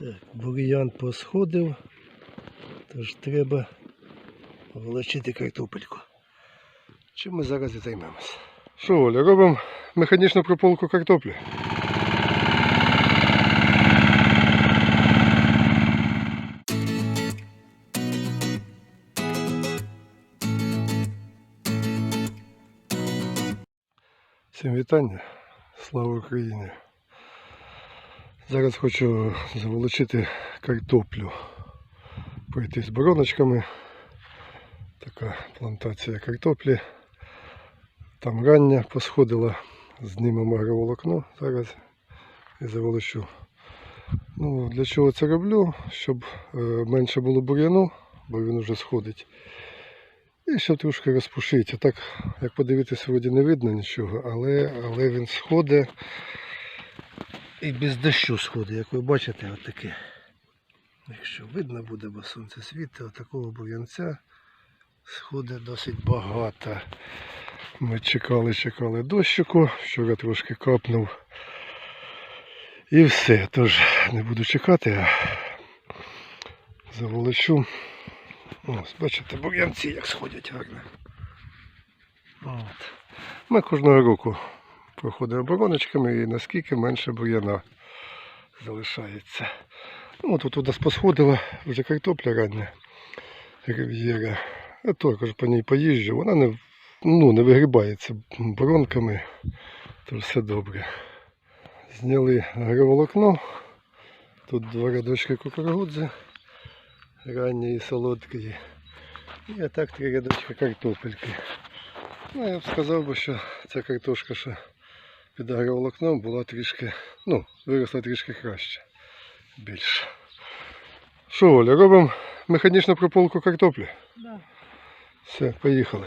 Так, бур'ян посходив, тож треба волочити картопельку. Чим ми зараз і займемося? Що, Оля, робимо механічну прополку картоплі. Всім вітання. Слава Україні. Зараз хочу заволочити картоплю. Пройти з бороночками. Така плантація картоплі. Там рання посходила, знімемо агроволокно зараз і заволочу. Ну, для чого це роблю? Щоб е, менше було бур'яну, бо він вже сходить. І щоб трошки розпушити. Так, як подивитися, вроді не видно нічого, але, але він сходить. І без дощу сходить, як ви бачите, отаке. Якщо видно буде, бо сонце світить, отакого бур'янця сходить досить багато. Ми чекали, чекали дощику, вчора трошки капнув. І все. Тож не буду чекати, а заволочу. Ось, бачите, бур'янці як сходять гарно. От. Ми кожного року проходимо бороночками і наскільки менше бур'яна залишається. Ну, тут у посходила вже картопля рання, рив'єра. Я також по ній поїжджу, вона не, ну, не вигрібається боронками, то все добре. Зняли агроволокно. Тут два рядочки кукурудзи, ранньої солодкої. І отак три рядочки картопельки. Ну, я б сказав би, що ця картошка, що під агроволокном була трішки, ну, виросла трішки краще. Більше. Що, Оля, робимо механічну прополку картоплі? Да. Все, поїхали.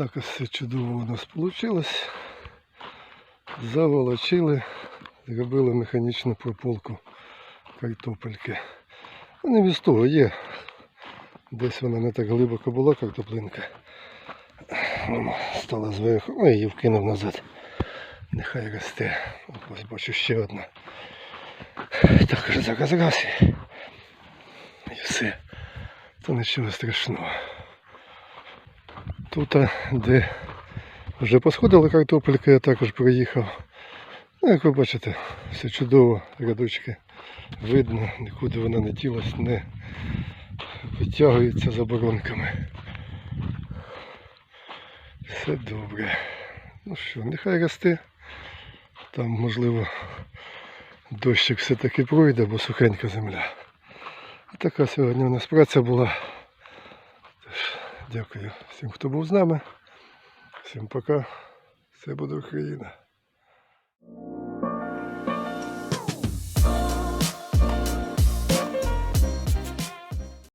Отак ось все чудово у нас вийшло. Заволочили, зробили механічну прополку картопельки. Ну, не без того є. Десь вона не так глибоко була картоплинка. Воно стала зверху. Ой, її вкинув назад. Нехай росте. Ось бачу ще одна. Так, зараз раз. і- все. Та нічого страшного. Тут, де вже посходила картопелька, я також проїхав. Ну, як ви бачите, все чудово, рядочки видно, нікуди вона не ділась, не витягується за боронками. Все добре. Ну що, нехай росте. Там, можливо, дощик все-таки пройде, бо сухенька земля. Така сьогодні у нас праця була. Тож, дякую всім, хто був з нами. Всім пока. Все буде Україна.